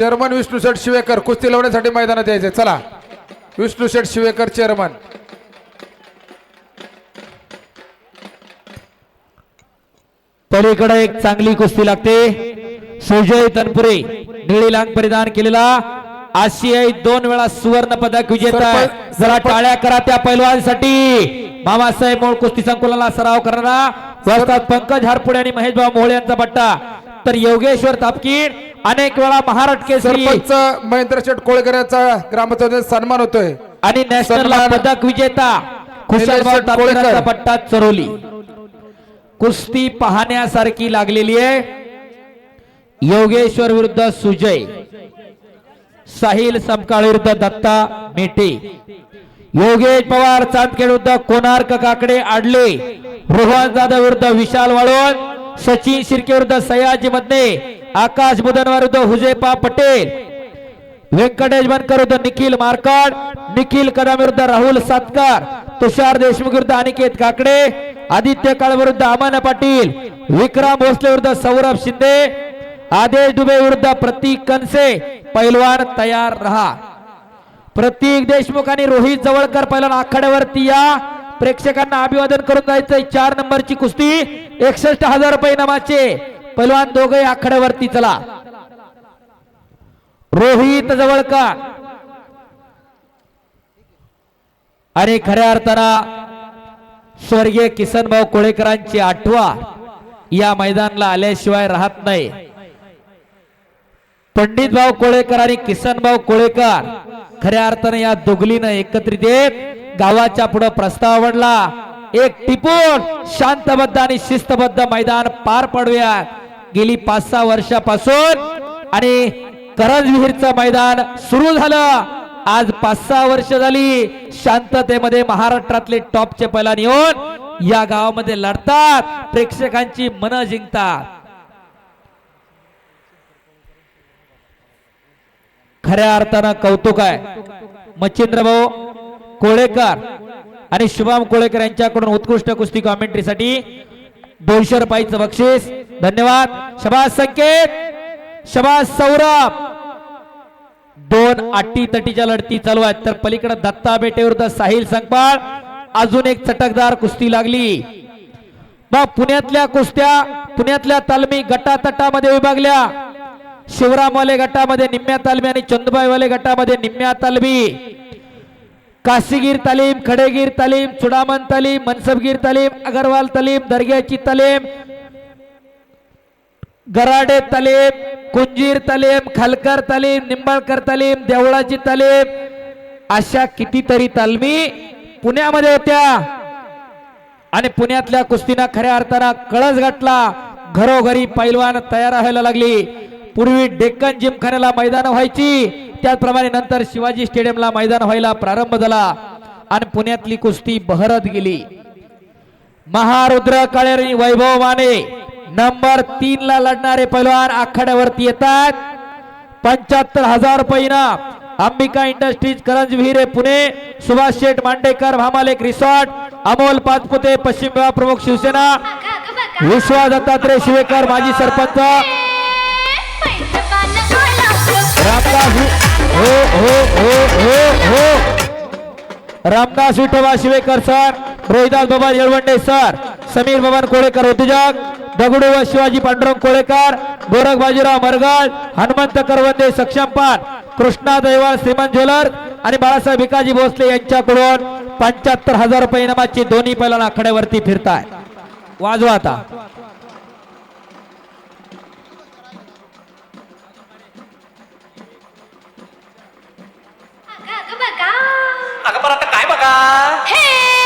Chairman Vishnu Sheth शिवेकर कुस्ती लावण्यासाठी मैदानात यायचे. चला. विष्णू शेठ शिवेकर चेअरमन. पलीकडे एक चांगली कुस्ती लागते. सुजय तनपुरे निळी लांग परिधान केलेला. आशियाई दोन वेळा सुवर्ण पदक विजेता जरा टाळ्या करा त्या पैलवानसाठी. मामासाहेब मूळ कुस्ती संकुलाला सराव करणारा. पंकज हारपुडे आणि महेश भाऊ मोहोळे यांचा पट्टा. तर योगेश्वर तापकीर अनेक वेळा महाराष्ट्र केसरी. सरपंच महेंद्र शेठ कोळकर यांचा ग्रामपंचायत सन्मान होतोय. आणि नॅशनल सन्मान- पदक विजेता निलेश कोळकर. पट्टा चरोली. कुस्ती पाहण्यासारखी लागलेली आहे. योगेश्वर विरुद्ध सुजय. साहिल समकाळ विरुद्ध दत्ता मेटे. योगेश पवार चांदखेड विरुद्ध कोणार्क काकडे आडले. रोहन जाधव विरुद्ध विशाल वाळवण सचिन शिर्के विरुद्ध सयाजी मधने आकाश बुधनवार विरुद्ध हुजेपा पटेल व्यंकटेश बनकर विरुद्ध निखिल मारकाड निखिल कदम विरुद्ध राहुल सातकार तुषार देशमुख विरुद्ध अनिकेत काकडे आदित्य काळ विरुद्ध अमन पाटील विक्रम भोसले विरुद्ध सौरभ शिंदे आदेश दुबे विरुद्ध प्रतीक कनसे पैलवान तयार रहा. प्रतीक देशमुख आणि रोहित जवळकर पहिला आखाड्यावरती या. प्रेक्षकांना अभिवादन करून जायचंय चार नंबरची कुस्ती. एकसष्ट हजार रुपये नामाचे पैलवान दोघे आखाड्यावरती चला. रोहित जवळकर आणि खऱ्या अर्थानं स्वर्गीय किसनभाऊ कोळेकरांची आठवा या मैदानाला आल्याशिवाय राहत नाही. पंडित भाऊ कोळेकर आणि किसनभाऊ कोळेकर खऱ्या अर्थानं या दोघलीनं एकत्रित येत गावाच्या पुढे प्रस्ताव आवडला. एक टिपून शांतबद्ध आणि शिस्तबद्ध मैदान पार पडूया. गेली पाच सहा वर्षापासून आणि करंज विहीरचं मैदान सुरू झालं. आज पाच सहा वर्ष झाली शांततेमध्ये महाराष्ट्रातले टॉपचे पैलान येऊन या गावामध्ये लढतात. प्रेक्षकांची मन जिंकतात. खऱ्या अर्थानं कौतुक आहे. मच्छिंद्र भाऊ कोळेकर आणि शुभम कोळेकर यांच्याकडून उत्कृष्ट कुस्ती कॉमेंट्रीसाठी दोनशे रुपयाचं बक्षीस. धन्यवाद. शबाज संकेत. शबाज सौरभ. दोन अटी तटीच्या लढती चालू आहेत. तर पलीकडे दत्ता बेटे विरुद्ध साहिल संगपाळ अजून एक चटकदार कुस्ती लागली. मग पुण्यातल्या कुस्त्या पुण्यातल्या तालमी गटातटामध्ये विभागल्या. शिवरामवाले गटामध्ये निम्म्या तालमी आणि चंदुबाईवाले गटामध्ये निम्म्या तालमी. काशीगीर तालीम खडेगीर तालीम चुडामन तालीम मनसबगीर तालीम अगरवाल तालीम दर्ग्याची तालीम गराडे तालीम कुंजीर तालीम खालकर तालीम निंबाळकर तालीम देवळाची तालीम अशा कितीतरी तालमी पुण्यामध्ये होत्या. आणि पुण्यातल्या कुस्तीना खऱ्या अर्थानं कळस गाठला. घरोघरी पैलवान तयार व्हायला लागली. पूर्वी डेक्कन जिमखान्याला मैदान व्हायची. त्याचप्रमाणे नंतर शिवाजी स्टेडियमला मैदान व्हायला प्रारंभ झाला. आणि पुण्यातली कुस्ती बहरत गेली. महारुद्र काळेरी वैभव माने नंबर तीन ला लढणारे पैलवान आखाड्यावरती येतात. पंच्याहत्तर हजार रुपये अंबिका इंडस्ट्रीज करंज विहिरे पुणे सुभाष शेठ मांडेकर भामालेक रिसॉर्ट अमोल पाचपुते पश्चिम विभाग प्रमुख शिवसेना विश्वास दत्तात्रय शिवेकर माजी सरपंच हो हो हो हो हो रामदास विठोबा शिवेकर सर रोहिदास बाबा येळवंडे सर समीर बबन कोळेकर उद्योजक दगडू व शिवाजी पांडुरंग कोळेकर गोरख बाजीराव मरगळ हनुमंत करवंदे सक्षमपान कृष्णा दैवाळ श्रीमंत ज्वेलर आणि बाळासाहेब भिकाजी भोसले यांच्याकडून पंच्याहत्तर हजार रुपये इनामाची दोन्ही पैलवान आखाड्यावरती फिरताय. वाजवा आता. अगं बरं आता काय बघा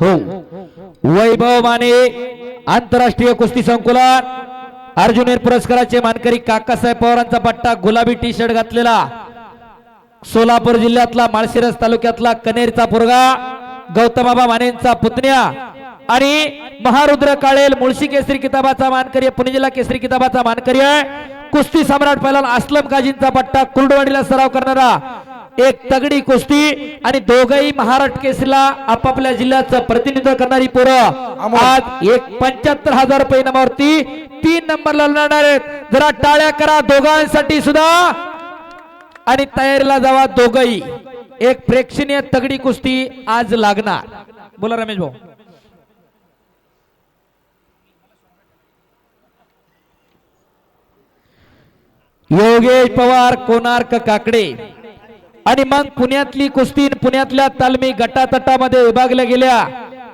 हो वैभव माने आंतरराष्ट्रीय कुस्ती संकुलन अर्जुनेर पुरस्काराचे मानकरी काकासाहेब पवारांचा पट्टा गुलाबी टी शर्ट घातलेला. सोलापूर जिल्ह्यातला माळशिरस तालुक्यातला कनेरचा पोरगा गौतमाबा मानेंचा पुतण्या आणि महारुद्र काळेल मुळशी केसरी किताबाचा मानकरी पुणे जिल्हा केसरी किताबाचा मानकरी आहे. कुस्ती सम्राट पहिला असलम काजींचा पट्टा कुर्डवाडीला सराव करणारा एक तगडी कुस्ती आणि दोघही महाराष्ट्र केसरीला आपापल्या जिल्ह्याचं प्रतिनिधित्व करणारी पोरं. आज एक पंच्याहत्तर हजार रुपये इनामावरती तीन नंबरला लढणार आहेत. जरा टाळ्या करा दोघांसाठी सुद्धा. आणि तयारीला जावा दोघही. एक प्रेक्षणीय तगडी कुस्ती आज लागणार. बोला रमेश भाऊ. योगेश पवार कोणार्क काकडे. आणि मग पुण्यातली कुस्ती आणि पुण्यातल्या तालमी गटातटामध्ये विभागल्या गेल्या.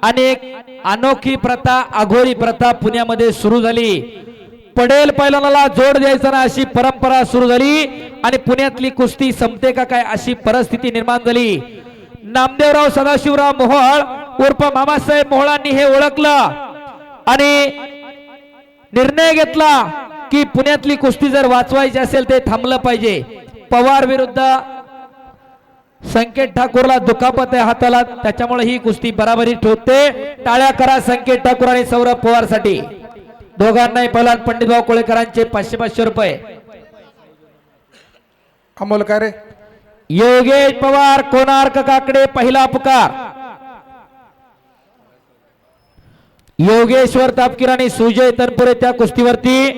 अनेक अनोखी प्रथा अघोरी प्रथा पुण्यामध्ये सुरू झाली. पडेल पैलवानाला जोड द्यायचा ना अशी परंपरा सुरू झाली आणि पुण्यातली कुस्ती संपते का काय अशी परिस्थिती निर्माण झाली. नामदेवराव सदाशिवराव मोहोळ उर्फ मामासाहेब मोहोळांनी हे ओळखलं आणि निर्णय घेतला की पुण्यातली कुस्ती जर वाचवायची असेल ते थांबलं पाहिजे. पवार विरुद्ध संकेत ठाकूरला दुखापत आहे हाताला. त्याच्यामुळे ही कुस्ती बराबरी ठेवते. टाळ्या करा संकेत ठाकूर आणि सौरभ पवारसाठी दोघांनाही पहिला पंडितभाऊ कोळेकरांचे पाचशे पाचशे रुपये. अमोल काय रे? योगेश पवार कोणार्क काकडे पहिला पुकार. योगेश्वर तापकीर आणि सुजय तनपुरे त्या कुस्तीवरती.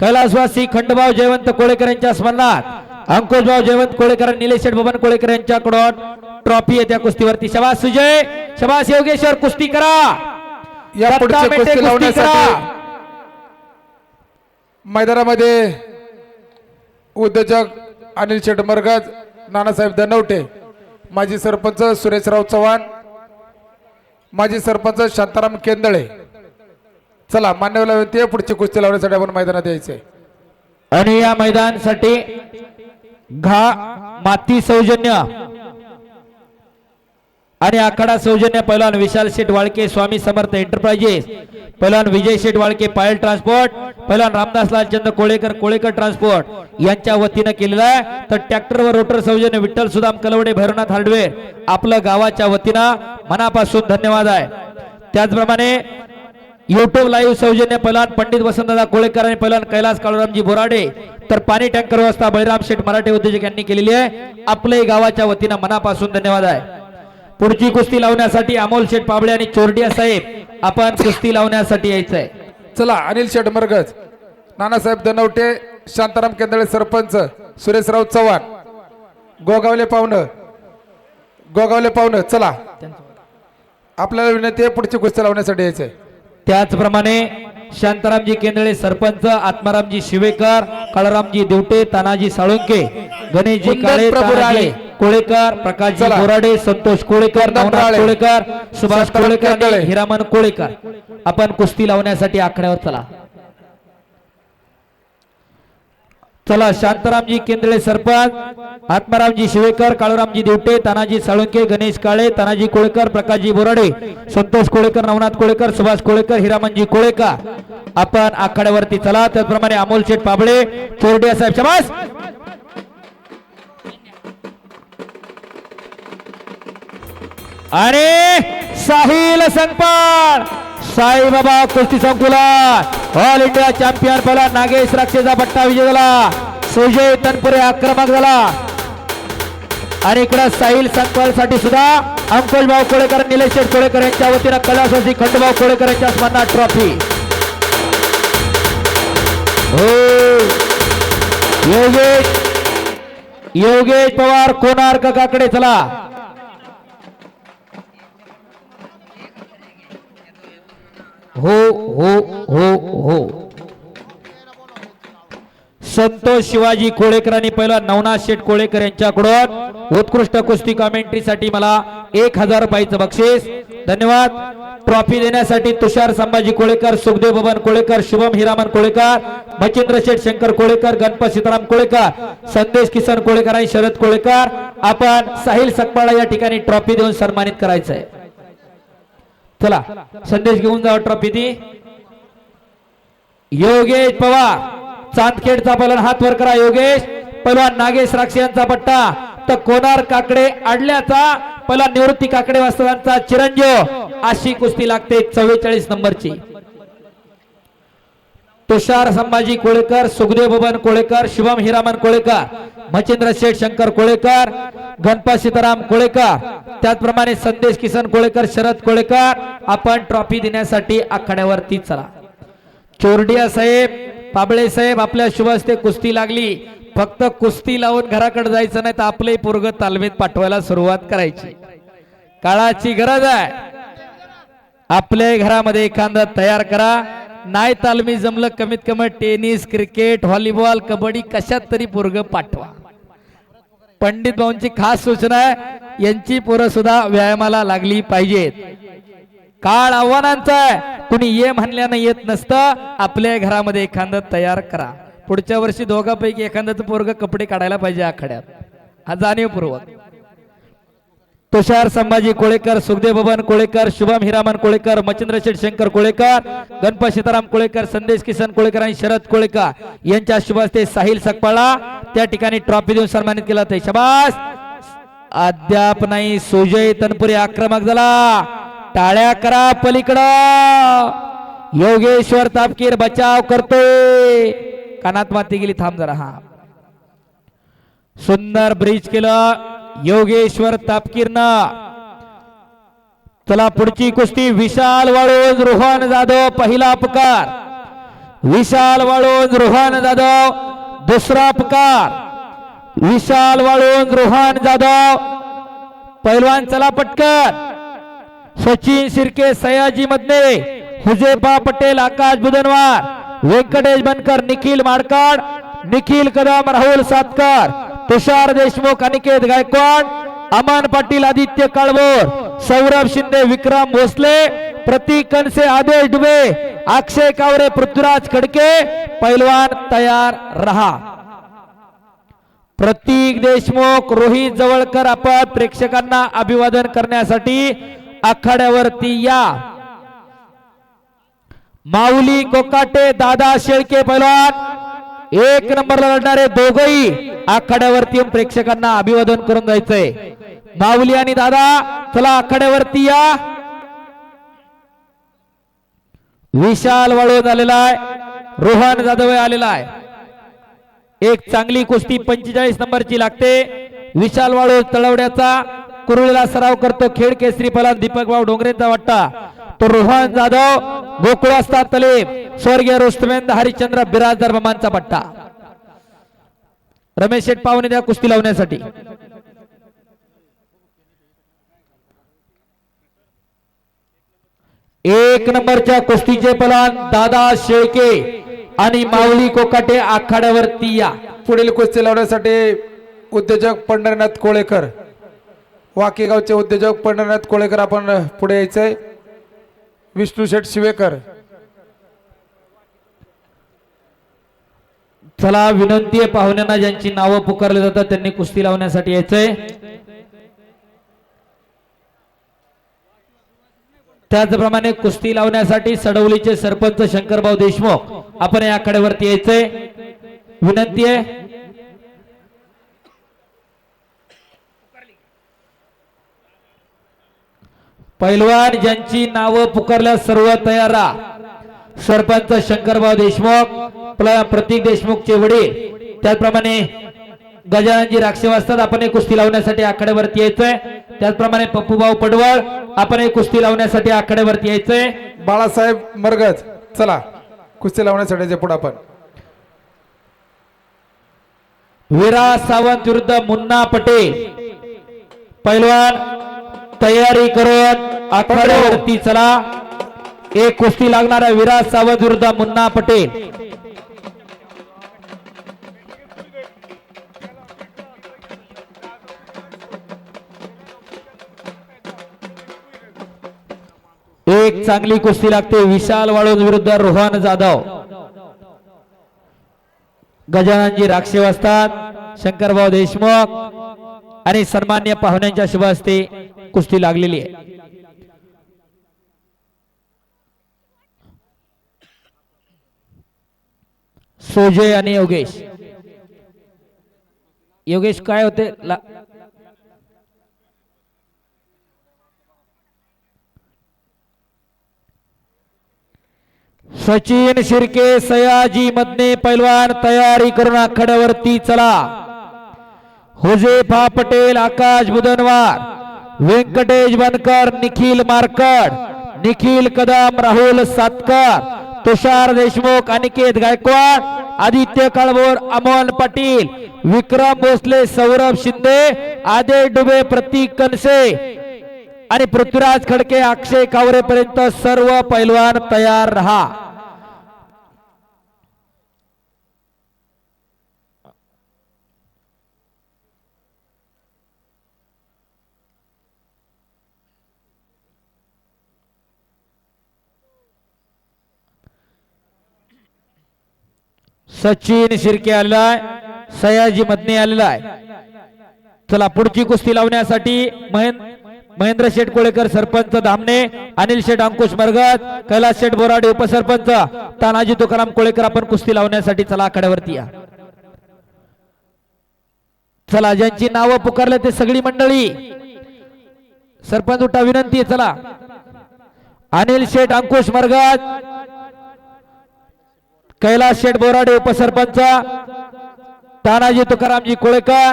कैलासवासी खंडभाऊ जयवंत कोळेकर यांच्या स्मरणात. अंकुशभाऊ जयवंत कोळेकर निलेश शेठ बबन कोळेकर यांच्याकडून ट्रॉफी आहे त्या कुस्तीवरती. शबास सुजय शबास योगेश्वर कुस्ती करा. या कुस्ती लावण्यासाठी. मैदानामध्ये उद्योजक अनिल शेटमरगज नानासाहेब दनवटे माजी सरपंच सुरेशराव चव्हाण माजी सरपंच शांताराम केंदळे. चला मान्यवला विनंती पुढची कुस्ती लावण्यासाठी आपण मैदानात यायचंय. आणि या मैदानासाठी घा माती सौजन्य. आणि आखाडा सौजन्य पैलवान विशाल शेठ वाळके स्वामी समर्थ एंटरप्राइजेस पैलवान विजय शेठ वाळके पायल ट्रान्सपोर्ट पैलवान रामदास लालचंद कोळेकर कोळेकर ट्रान्सपोर्ट यांच्या वतीनं केलेला आहे. तर ट्रॅक्टर व रोटर सौजन्य विठ्ठल सुदाम कलवडे भैरवनाथ हार्डवेअर. आपलं गावाच्या वतीनं मनापासून धन्यवाद आहे. त्याचप्रमाणे युट्यूब लाईव्ह सौजन्य पहिला पंडित वसंतदादा कोळेकर आणि पैलवान कैलास काळूरामजी बोराडे तर पाणी टँकर व्यवस्था बळीराम शेठ मराठे उद्योजक यांनी केलेली आहे. आपले गावाच्या वतीनं मनापासून धन्यवाद आहे. पुढची कुस्ती लावण्यासाठी अमोल शेठ पाबळे आणि चोरडिया साहेब आपण कुस्ती लावण्यासाठी यायचंय. चला अनिल शेटमरगज नानासाहेब दनवटे शांताराम केंदळे सरपंच सुरेशराव चव्हाण गोगावले पाहुणं गोगावले पाहुणं चला. आपल्याला विनंती आहे पुढची कुस्ती लावण्यासाठी यायचंय. त्याचप्रमाणे शांतारामजी केंद्रे सरपंच आत्मारामजी शिवेकर काळारामजी देवटे तानाजी साळुंके गणेशजी काळे प्रभू तानाजी राळे. कोळेकर प्रकाशजी चला. बोराडे संतोष कोळेकर नवनाथ. कोळेकर सुभाष कोळेकर केंदळे. हिरामन कोळेकर आपण कुस्ती लावण्यासाठी आखाड्यावर चला चला शांतारामजी केंद्रे सरपंच आत्मारामजी शिवेकर काळूरामजी देवटे तानाजी साळुंके गणेश काळे तानाजी कोळेकर प्रकाशजी बोराडे संतोष कोळेकर नवनाथ कोळेकर सुभाष कोळेकर हिरामनजी कोळेकर. आपण आखाड्यावरती चला. त्याचप्रमाणे अमोल शेठ पाबळे चोरडिया साहेब शबास! आणि साहिल संकपाळ साईबाबा कुस्ती संकुलात ऑल इंडिया चॅम्पियन पहिला नागेश राक्षेचा पट्टा विजय झाला. सुजय तनपुरे आक्रमक झाला. आणि इकडे साहिल संकपाळसाठी सुद्धा अंकुश भाऊ कोळेकर निलेश कोळेकर यांच्या वतीनं कैलासवासी खंडभाऊ कोळेकर यांच्या स्मरणात ट्रॉफी हो. योगेश योगेश पवार कोणार्क काकडे चला. हो हो हो हो. संतोष शिवाजी कोळेकरांनी पहिला नवनाथ शेठ कोळेकर यांच्याकडून उत्कृष्ट कुस्ती कॉमेंट्रीसाठी मला एक हजार रुपयाचं बक्षीस. धन्यवाद. ट्रॉफी देण्यासाठी तुषार संभाजी कोळेकर सुखदेव बबन कोळेकर शुभम हिरामन कोळेकर मचिंद्र शेठ शंकर कोळेकर गणपत सीताराम कोळेकर संदेश किसन कोळेकर आणि शरद कोळेकर. आपण साहिल सकपाळा या ठिकाणी ट्रॉफी देऊन सन्मानित करायचं आहे चला संदेश घेऊन जावा ट्रॉफी ती. योगेश पवार चांदखेडचा पलन हात वर करा योगेश. पलवान नागेश राक्षे यांचा पट्टा. तर कोणार काकडे अडल्याचा पला निवृत्ती काकडे वास्तवांचा चिरंजीव. अशी कुस्ती लागते चव्वेचाळीस नंबरची. तुषार संभाजी कोळेकर सुखदेव भुवन कोळेकर शुभम हिरामन कोळेकर मच्छिंद्र शेठ शंकर कोळेकर गणपत सीताराम कोळेकर त्याचप्रमाणे संदेश किसन कोळेकर शरद कोळेकर आपण ट्रॉफी देण्यासाठी आखाड्यावरती चला. चोरडिया साहेब पाबळे साहेब आपल्या शुभ हस्ते कुस्ती लागली. फक्त कुस्ती लावून घराकडे जायचं नाही तर आपले पोरग तालमीत पाठवायला सुरुवात करायची. काळाची गरज आहे. आपल्या घरामध्ये एखादा तयार करा. नाही तालमी जमलं कमीत कमी टेनिस क्रिकेट व्हॉलीबॉल कबड्डी कशात तरी पोरग पाठवा. पंडित भाऊंची खास सूचना आहे यांची पोरं सुद्धा व्यायामाला लागली पाहिजेत. काळ आव्हानांचा आहे कुणी ये म्हणल्यानं येत नसतं आपल्या घरामध्ये एखादं तयार करा. पुढच्या वर्षी दोघांपैकी एखाद्याचं पोरग कपडे काढायला पाहिजे आखाड्यात. हा जाणीवपूर्वक. तुषार संभाजी कोळेकर सुखदेव भवन कोळेकर शुभम हिरामन कोळेकर मच्छिंद्र शेठ शंकर कोळेकर गणपत सीताराम कोळेकर संदेश किसन कोळेकर आणि शरद कोळेकर यांच्या शुभ हस्ते साहिल सकपाळा त्या ठिकाणी ट्रॉफी देऊन सन्मानित केला ते शबास! अद्याप नाही सुजय तनपुरे आक्रमक झाला. टाळ्या करा पलीकडं. योगेश्वर तापकीर बचाव करतोय. कानात माती गेली थांब जरा हा. सुंदर ब्रिज केलं. योगेश्वर तापकीरनं. चला पुढची कुस्ती विशाल वाळून रोहन जाधव पहिला पुकार विशाल वाळून रोहन जाधव दुसरा पुकार विशाल वाळूंज रोहन जाधव पैलवान चला पटकन. सचिन शिर्के सयाजी मधने हुजेबा पटेल आकाश बुधनवार व्यंकटेश बनकर निखिल माडकाड निखिल कदम राहुल सातकर. तुषार देशमुख अनिकेत गायकवाड अमान पाटील आदित्य काळभोर सौरभ शिंदे विक्रम भोसले प्रतीक कनसे आदेश डुबे अक्षय कावरे पृथ्वीराज खडके पैलवान तयार रहा. प्रतीक देशमुख रोहित जवळकर आपण प्रेक्षकांना अभिवादन करण्यासाठी आखाड्यावरती या. माऊली कोकाटे दादा शेळके पैलवान एक नंबरला लढणारे दोघही आखाड्यावरती येऊन प्रेक्षकांना अभिवादन करून जायचंय माऊली आणि दादा चला आखाड्यावरती या. विशाल वाळून आलेला आहे. रोहन जाधव आलेला आहे. एक चांगली कुस्ती पंचेचाळीस नंबरची लागते. विशाल वाळू तळवड्याचा कुरुळीला सराव करतो. खेळ केसरी फलान दीपक भाऊ डोंगरेंचा वाटता. तर रोहन जाधव गोकुळास्ता तलेब स्वर्गीय रुस्तमेंद हरिश्चंद्र बिराजदार बमांचा पट्टा. रमेश शेठ पावणे द्या कुस्ती लावण्यासाठी. एक नंबरच्या कुस्तीचे पलान दादा शेळके आणि माऊली कोकाटे आखाड्यावरती या. पुढील कुस्ती लावण्यासाठी उद्योजक पंढरनाथ कोळेकर. वाकेगावचे उद्योजक पंढरनाथ कोळेकर आपण पुढे यायचंय. विष्णू शेठ शिवेकर. चला विनंती आहे पाहुण्यांना ज्यांची नावं पुकारली जातात त्यांनी कुस्ती लावण्यासाठी यायचंय. त्याचप्रमाणे कुस्ती लावण्यासाठी सडवलीचे सरपंच शंकरभाऊ देशमुख आपण या आकड्यावरती यायचंय. विनंती आहे. पैलवान ज्यांची नावं पुकारल्या सर्व तयार. राहा सरपंच शंकरभाऊ देशमुख प्र- प्रतीक देशमुखचे वडील. त्याचप्रमाणे गजाननजी राक्षे असतात आपण एक कुस्ती लावण्यासाठी आखाड्यावरती यायचंय. त्याचप्रमाणे पप्पूभाऊ पडवळ आपण एक कुस्ती लावण्यासाठी आखाड्यावरती यायचंय. बाळासाहेब मरगज चला कुस्ती लावण्यासाठी जे पुढे आपण विरा सावंत विरुद्ध मुन्ना पटेल. पैलवान तयारी करून आखाड्यावरती चला. एक कुस्ती लागणार विराज सावंत विरुद्ध मुन्ना पटेल. एक चांगली कुस्ती लागते. विशाल वाळूज विरुद्ध रोहन जाधव. गजाननजी राक्षे असतात शंकरभाऊ देशमुख आणि सन्मान्य पाहुण्यांच्या शुभ हस्ते कुस्ती लागलेली आहे. सोजय आणि योगेश. योगेश काय होते? सचिन शिर्के सयाजी मधने पैलवान तयारी करून आखाड्यावरती चला. होजेफा पटेल आकाश बुधनवार. व्यंकटेश बनकर निखिल मारकड निखिल कदम राहुल सातकर तुषार देशमुख अनिकेत गायकवाड आदित्य काळभोर अमोल पाटील विक्रम भोसले सौरभ शिंदे आदेश डुबे प्रतीक कनसे आणि पृथ्वीराज खडके अक्षय कावरे पर्यंत सर्व पैलवान तयार रहा. सचिन शिर्के आलेला आहे सयाजी मदने आलेला आहे चला पुढची कुस्ती लावण्यासाठी महेंद्र शेठ कोळेकर सरपंच धामणे अनिल शेठ अंकुश मरगत कैलास शेठ बोराडे उपसरपंच तानाजी तुकाराम कोळेकर आपण कुस्ती लावण्यासाठी चला आखाड्यावरती या. चला ज्यांची नावं पुकारले ते सगळी मंडळी. सरपंच उठा विनंती चला. अनिल शेठ अंकुश मरगत कैलास शेठ बोराडे उपसरपंच तानाजी तुकारामजी कोळेकर.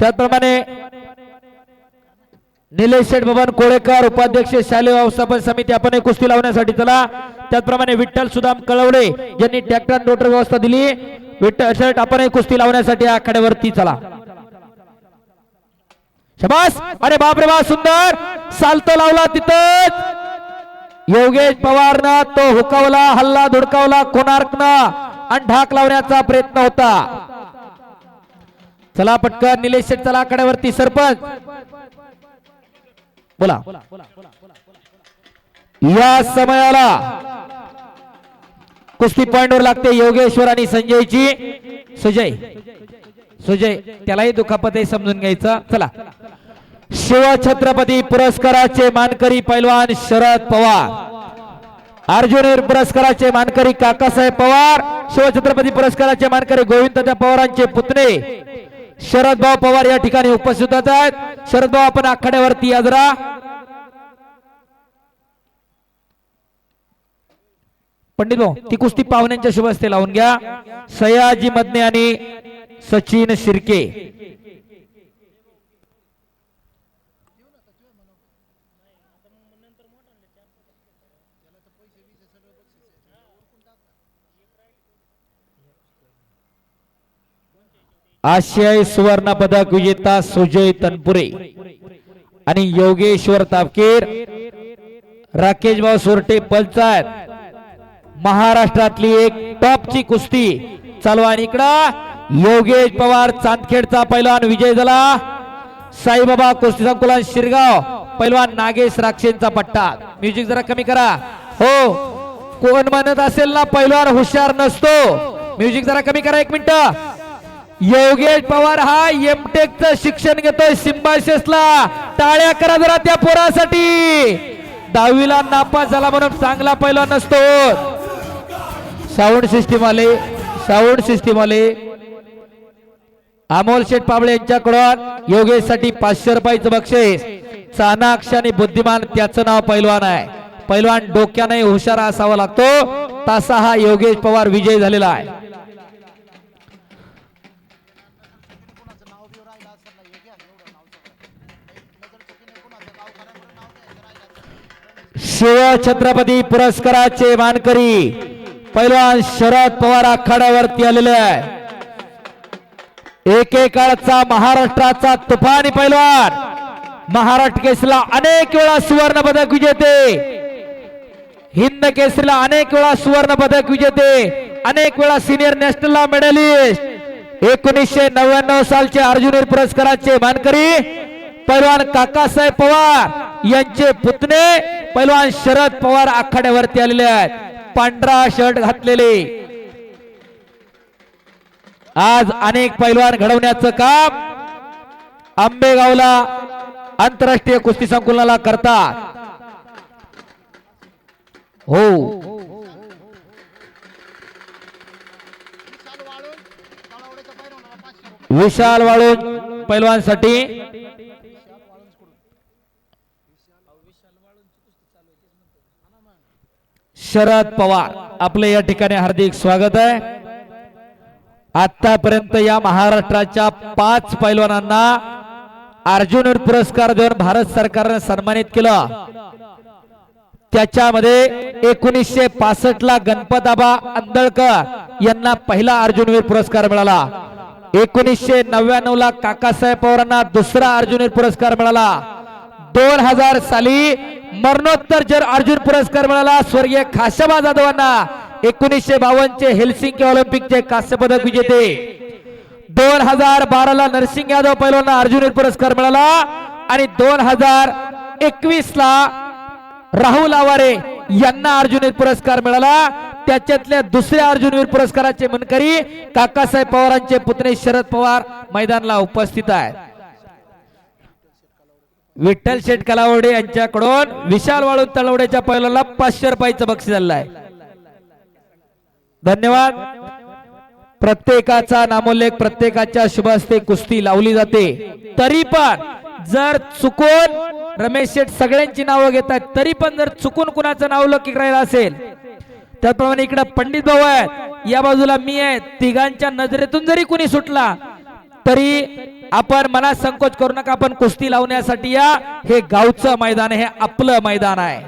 त्याचप्रमाणे निलेश शेठ भवन कोळेकर उपाध्यक्ष शालेय व्यवस्थापन समिती आपण कुस्ती लावण्यासाठी चला. त्याचप्रमाणे विठ्ठल सुदाम कळवडे यांनी ट्रॅक्टर रोटर व्यवस्था दिली. विठ्ठल शेठ आपण एक कुस्ती लावण्यासाठी आखाड्यावरती चला. शबास! अरे बापरे बा सुंदर! सालतो लावला तिथंच. योगेश पवारनं तो हुकवला हल्ला धुडकावला कोणार्कनं आणि ढाक लावण्याचा प्रयत्न होता. चला पटकन निलेश शेठ चला आकड्यावरती सरपंच. बोला. या समयाला कुस्ती पॉइंटवर लागते योगेश्वर आणि संजयची. सुजय. सुजय त्यालाही दुखापत आहे समजून घ्यायचं. चला. शिवछत्रपती पुरस्काराचे मानकरी पैलवान शरद पवार. अर्जुन पुरस्काराचे मानकरी काकासाहेब पवार शिवछत्रपती पुरस्काराचे मानकरी गोविंद पवारांचे पुतणे. शरद भाऊ पवार या ठिकाणी उपस्थित होत आहेत. शरद भाऊ आपण आखाड्यावरती आजरा पंडित भाऊ ती कुस्ती पाहुण्यांच्या शुभ लावून घ्या. सयाजी मदने आणि सचिन शिर्के. आशियाई सुवर्ण पदक विजेता सुजय तनपुरे आणि योगेश्वर तापकीर राकेश भाऊ सोरटे पंचायत महाराष्ट्रातली एक टॉपची कुस्ती. चालू आणि इकडं योगेश पवार चांदखेडचा पैलवान विजय झाला. साईबाबा कुस्ती संकुलन शिरगाव पैलवान नागेश राक्षेंचा पट्टा. म्युझिक जरा कमी करा. हो कोण म्हणत असेल ना पैलवान हुशार नसतो. म्युझिक जरा कमी करा एक मिनिट. योगेश पवार हा एमटेक च शिक्षण घेतोय सिंबाशेसला. टाळ्या करा जरा त्या पोरासाठी. दहावीला नापास झाला म्हणून चांगला पहिला नसतो. साऊंड सिस्टीम आले साऊंड सिस्टीम आले अमोल शेठ पाबळे यांच्याकडून योगेशसाठी पाचशे रुपयाचं बक्षीस. चाणाक्ष आणि बुद्धिमान त्याचं नाव पैलवान आहे. पैलवान डोक्याने हुशार असावा लागतो. तसा हा योगेश पवार विजय झालेला आहे. शिव छत्रपती पुरस्काराचे मानकरी पैलवान शरद पवार आखाड्यावरती आलेले आहे. एकेकाळचा महाराष्ट्राचा तुफानी पैलवान महाराष्ट्र केसरीला अनेक वेळा सुवर्ण पदक विजेते. हिंद केसरीला अनेक वेळा सुवर्ण पदक विजेते. अनेक वेळा सिनियर नॅशनलला मेडलिस्ट एकोणीसशे नव्याण्णव सालचे अर्जुन पुरस्काराचे मानकरी पैलवान काकासाहेब पवार यांचे पुतणे पैलवान शरद पवार आखाड्यावरती आलेले आहेत. पांढरा शर्ट घातलेले. आज अनेक पैलवान घडवण्याचं काम आंबेगावला आंतरराष्ट्रीय कुस्ती संकुलनाला करतात. हो. विशाल वाळून पैलवानसाठी शरद पवार. आपले या ठिकाणी हार्दिक स्वागत आहे. आतापर्यंत या महाराष्ट्राच्या पाच पैलवानांना अर्जुन पुरस्कार देऊन भारत सरकारने सन्मानित केलं. त्याच्यामध्ये एकोणीसशे पासष्ट ला गणपताबा आंदळकर यांना पहिला अर्जुनवीर पुरस्कार मिळाला. एकोणीसशे नव्याण्णव ला काकासाहेब पवारांना दुसरा अर्जुनवीर पुरस्कार मिळाला. दोन हजार साली मरणोत्तर जर अर्जुन पुरस्कार मिळाला स्वर्गीय खाशाबा जाधवांना एकोणीसशे बावन्न चे हेल्सिंकी ऑलिम्पिकचे कांस्य पदक विजेते. दोन हजार बारा ला नरसिंग यादव पैलवांना अर्जुन पुरस्कार मिळाला आणि दोन हजार एकवीस ला राहुल आवारे यांना अर्जुन पुरस्कार मिळाला. त्याच्यातल्या दुसऱ्या अर्जुनवीर पुरस्काराचे मनकरी काकासाहेब पवारांचे पुतणे शरद पवार मैदानला उपस्थित आहेत. विठ्ठल शेठ कलावडे यांच्याकडून विशाल वाळू तळवड्याच्या पैलवानला पाचशे रुपयाचं बक्षीस झालं आहे धन्यवाद. प्रत्येकाचा नामोल्लेख प्रत्येकाच्या शुभ हस्ते कुस्ती लावली जाते. तरी पण जर चुकून रमेश शेठ सगळ्यांची नावं घेतात तरी पण जर चुकून कुणाचं नाव लौकिक राहिलं असेल त्याप्रमाणे इकडे पंडित भाऊ आहेत या बाजूला मी आहे तिघांच्या नजरेतून जरी कुणी सुटला तरी आपण मनात संकोच करू नका आपण कुस्ती लावण्यासाठी या. हे गावचं मैदान हे आपलं मैदान आहे.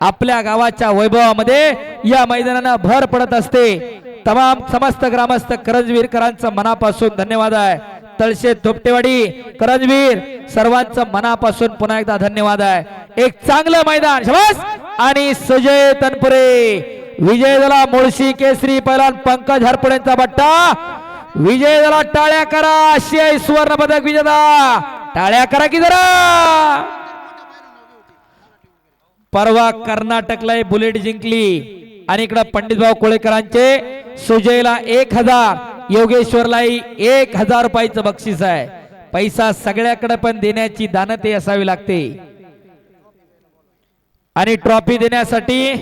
आपल्या गावाच्या वैभवामध्ये या मैदानानं भर पडत असते. तमाम समस्त ग्रामस्थ करंजवीरकरांचं मनापासून धन्यवाद आहे. तळशे धोपटेवाडी करंजवीर सर्वांचं मनापासून पुन्हा एकदा धन्यवाद आहे. एक चांगलं मैदान शबास! आणि सुजय तनपुरे विजय झाला मुळशी केसरी पैलवान पंकज हरपुडेंचा बट्टा. विजय झाला टाळ्या करा. आशियाई सुवर्ण पदक विजेता. टाळ्या करा की जरा. परवा कर्नाटकला बुलेट जिंकली. आणि इकडे पंडितभाऊ कोळेकरांचे सुजयला एक हजार योगेश्वरलाही एक हजार रुपयाचं बक्षीस आहे. पैसा सगळ्याकडे पण देण्याची दानते असावी लागते. आणि ट्रॉफी देण्यासाठी